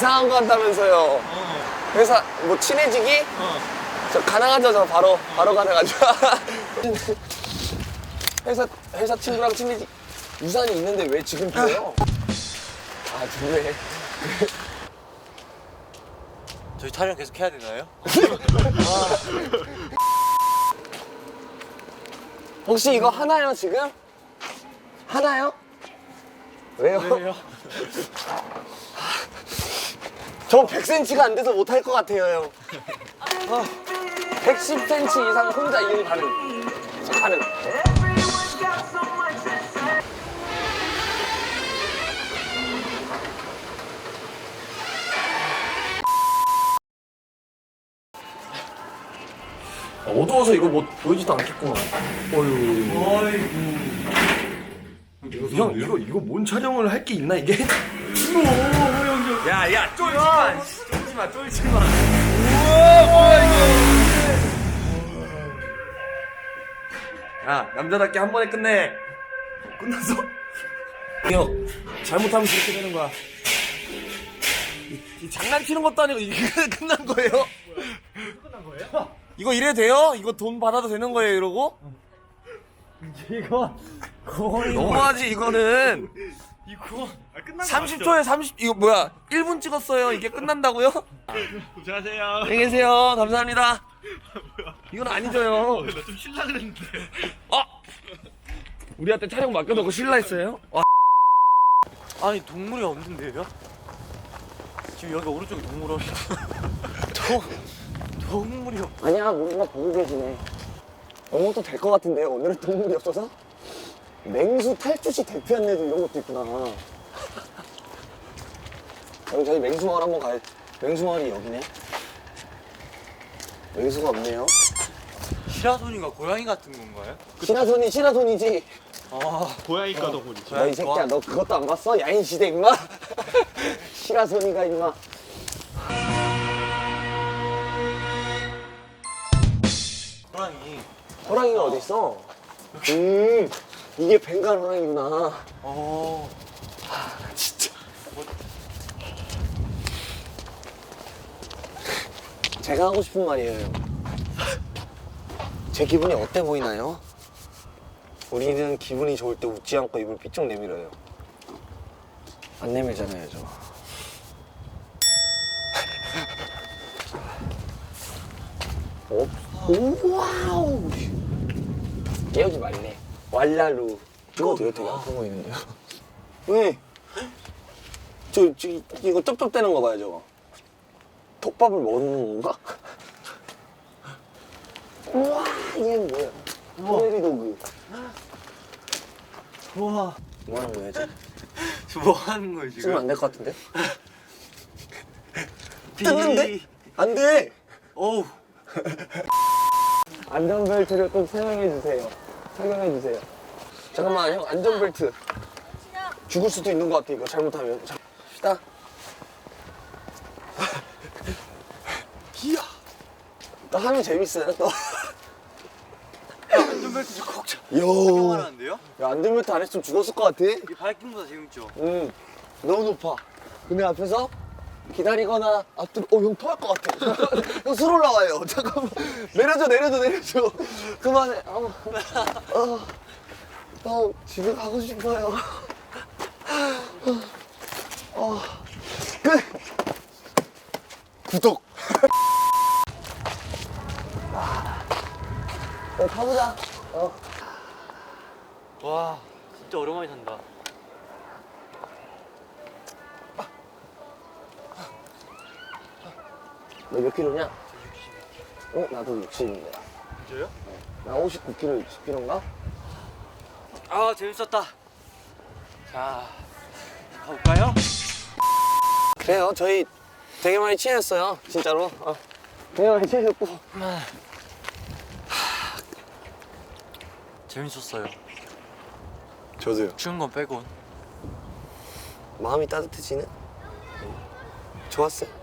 이상한 거 한다면서요. 어. 회사 뭐 친해지기? 저 가능하죠, 저 바로 바로 가능하죠. 회사 회사 친구랑 친해지 우산이 있는데 왜 지금 필요해요? 아, 왜? 저희 촬영 계속 해야 되나요? 혹시 이거 하나요 지금? 하나요? 왜요? 저 100cm가 안 돼서 못할 것 같아요, 형. 어, 110cm 이상 혼자 이용 가능. 가능. 어두워서 이거 뭐 보이지도 않겠구만. 어휴. 형 이거 이거 뭔 촬영을 할 게 있나 이게? 야 야 쫄지 마 쫄지 마 쫄지 마야 남자답게 한 번에 끝내. 끝났어? 형 잘못하면 그렇게 되는 거야. 이, 이 장난치는 것도 아니고 이게 끝난 거예요? 끝난 거예요? 이거 이래도 돼요? 이거 돈 받아도 되는 거예요 이러고? 이거 거의 너무하지 이거는. 이거 아, 끝난 30초에 30 이거 뭐야? 1분 찍었어요. 이게 끝난다고요? 고생하세요 안녕히 계세요. 감사합니다. 이건 아니죠요. 나좀 실라 그랬는데 어? 우리한테 촬영 맡겨놓고 실례했어요? 와. 아니 동물이 없는데요? 지금 여기 오른쪽에 동물 없어 동 동물이 없 아니야, 뭔가 보고 계시네. 영어도 될 것 같은데 오늘은 동물이 없어서? 맹수 탈주시 대표한 애도 이런 것도 있구나. 그럼 저희 맹수마을 한번 가야 맹수마을이 여기네? 맹수가 없네요. 시라소니가 고양이 같은 건가요? 시라손이 시라손이지. 아 고양이과 동물이죠. 야, 이 새끼야, 너 그것도 안 봤어? 야인 시대, 임마? 시라손이가, 임마. 호랑이 호랑이가 어딨어? 음, 이게 벵갈 호랑이구나. 어 진짜. 제가 하고 싶은 말이에요. 제 기분이 어때 보이나요? 우리는 기분이 좋을 때 웃지 않고 입을 삐쭉 내밀어요. 안 내밀잖아요, 저. 어? 오와우! 깨우지 말래. 왈라루. 이거 되게 되게 아파 보이는데요? 왜? 저, 저, 이거 쩝쩝대는 거 봐요, 저거. 톱밥을 먹는 건가? 우와, 얘는 뭐야? 프레리 도그. 우와 뭐 하는 거야, 쟤? 뭐 하는 거예요 쓰면 지금? 안될 것 같은데? 비- 뜯는데? 안 돼! 어우 안전벨트를 꼭 사용해 주세요. 착용해 주세요. 잠깐만, 형, 안전벨트. 죽을 수도 있는 것 같아, 이거 잘못하면. 자, 시다. 이야. 또 하면 재밌어요, 또. 안전벨트 좀꼭 요. 착용하라는데요? 야, 안전벨트 안 했으면 죽었을 것 같아. 이 바이킹보다 재밌죠? 응. 너무 높아. 근데 앞에서 기다리거나 앞뒤로, 어, 형 토할 것 같아. 형 술 올라와요. 잠깐만. 내려줘, 내려줘, 내려줘. 그만해. 어, 어, 형, 집에 가고 싶어요. 어, 끝! 구독! 야, 가보자. 어. 와 진짜 오랜만에 산다 너 몇 킬로냐? 어? 나도 60인데. 진짜요? 나 59kg, 60kg인가? 아 재밌었다 자 가볼까요? 그래요. 저희 되게 많이 친해졌어요. 진짜로. 어. 되게 많이 친해졌고. 재밌었어요 저도요. 추운 건 빼곤 마음이 따뜻해지는? 좋았어요.